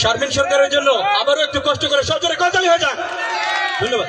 শারমিন সরকারের জন্য আবারও একটু কষ্ট করে সজোরে কলতালি হয়ে যান ধন্যবাদ।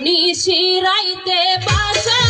নিশিরাইতে বাসের